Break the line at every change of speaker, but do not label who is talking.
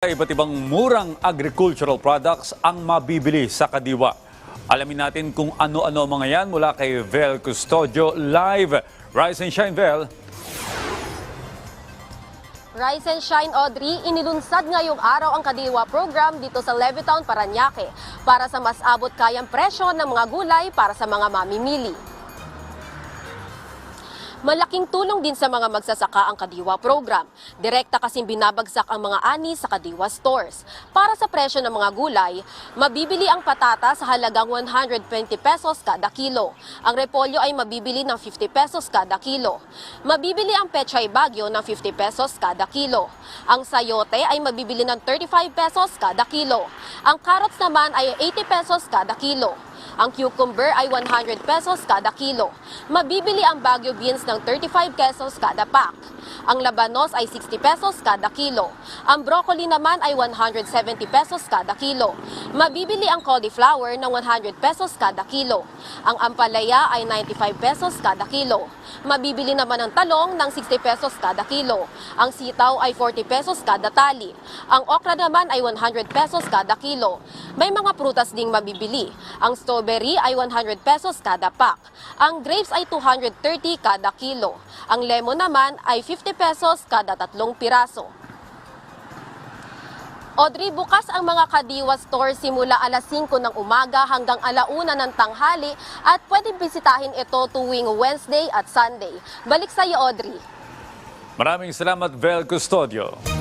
Iba't ibang murang agricultural products ang mabibili sa Kadiwa. Alamin natin kung ano-ano mga yan mula kay Vel Custodio live. Rise and shine, Vel.
Rise and Shine Audrey, inilunsad ngayong araw ang Kadiwa program dito sa Levittown, Paranaque para sa mas abot kayang presyo ng mga gulay para sa mga mamimili. Malaking tulong din sa mga magsasaka ang Kadiwa program. Direkta kasing binabagsak ang mga ani sa Kadiwa stores. Para sa presyo ng mga gulay, mabibili ang patata sa halagang 120 pesos kada kilo. Ang repolyo ay mabibili ng 50 pesos kada kilo. Mabibili ang pechay bagyo ng 50 pesos kada kilo. Ang sayote ay mabibili ng 35 pesos kada kilo. Ang carrots naman ay 80 pesos kada kilo. Ang cucumber ay 100 pesos kada kilo. Mabibili ang Baguio beans ng 35 pesos kada pack. Ang labanos ay 60 pesos kada kilo. Ang broccoli naman ay 170 pesos kada kilo. Mabibili ang cauliflower ng 100 pesos kada kilo. Ang ampalaya ay 95 pesos kada kilo. Mabibili naman ang talong ng 60 pesos kada kilo. Ang sitaw ay 40 pesos kada tali. Ang okra naman ay 100 pesos kada kilo. May mga prutas ding mabibili. Ang strawberry ay 100 pesos kada pack. Ang grapes ay 230 kada kilo. Ang lemon naman ay 50 pesos kada tatlong piraso. Audrey, bukas ang mga Kadiwa store simula alas 5 ng umaga hanggang alauna ng tanghali at pwedeng bisitahin ito tuwing Wednesday at Sunday. Balik sa iyo, Audrey.
Maraming salamat, Vel Custodio.